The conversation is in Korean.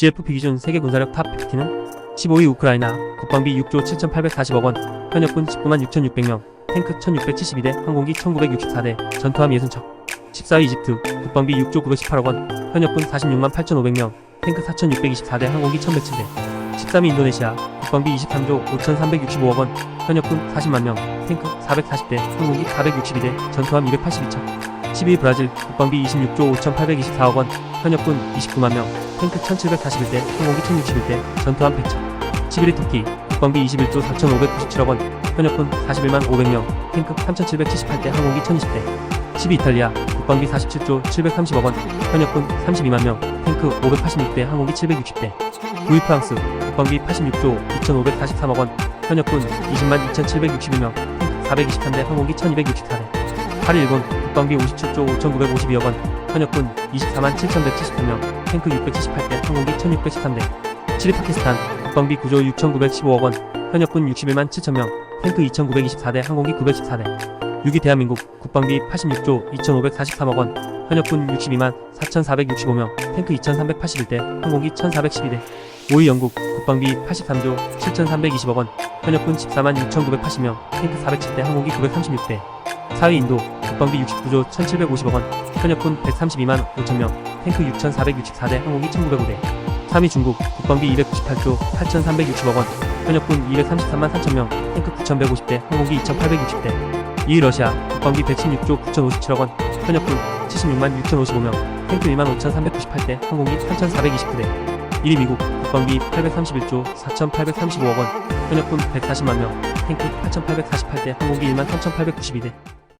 GFP 기준 세계 군사력 탑 50는 15위 우크라이나 국방비 6조 7,840억 원, 현역군 19만 6,600명, 탱크 1,672대, 항공기 1,964대, 전투함 60척. 14위 이집트 국방비 6조 918억 원, 현역군 46만 8,500명, 탱크 4,624대, 항공기 1,107대. 13위 인도네시아 국방비 23조 5,365억 원, 현역군 40만 명, 탱크 440대, 항공기 462대, 전투함 282척. 12위 브라질 국방비 26조 5,824억 원, 현역군 29만 명, 탱크 1,741대, 항공기 1,061대, 전투함 100척. 11위 터키 국방비 21조 4,597억 원, 현역군 41만 500명, 탱크 3,778대, 항공기 1,020대. 12위 이탈리아 국방비 47조 730억 원, 현역군 32만 명, 탱크 586대, 항공기 760대. 9위 프랑스 국방비 86조 2,543억 원, 현역군 20만 2,761명, 탱크 423대, 항공기 1,264대. 8위 일본 국방비 57조 5,952억 원, 현역군 24만 7,173명, 탱크 678대, 항공기 1,613대. 7위 파키스탄 국방비 9조 6,915억 원, 현역군 61만 7천명, 탱크 2,924대, 항공기 914대. 6위 대한민국 국방비 86조 2,543억 원, 현역군 62만 4,465명, 탱크 2,381대, 항공기 1,412대. 5위 영국 국방비 83조 7,320억 원, 현역군 14만 6,980명, 탱크 407대, 항공기 936대. 4위 인도 국방비 69조 1,750억 원, 현역군 132만 5천명, 탱크 6,464대, 항공기 1,905대. 3위 중국 국방비 298조 8,360억 원, 현역군 233만 3천명, 탱크 9,150대, 항공기 2,860대. 2위 러시아 국방비 116조 9,057억 원, 현역군 76만 6,055명, 탱크 1만 5,398대, 항공기 3,429대. 1위 미국 국방비 831조 4,835억 원, 현역군 140만 명, 탱크 8,848대, 항공기 1만 3,892대.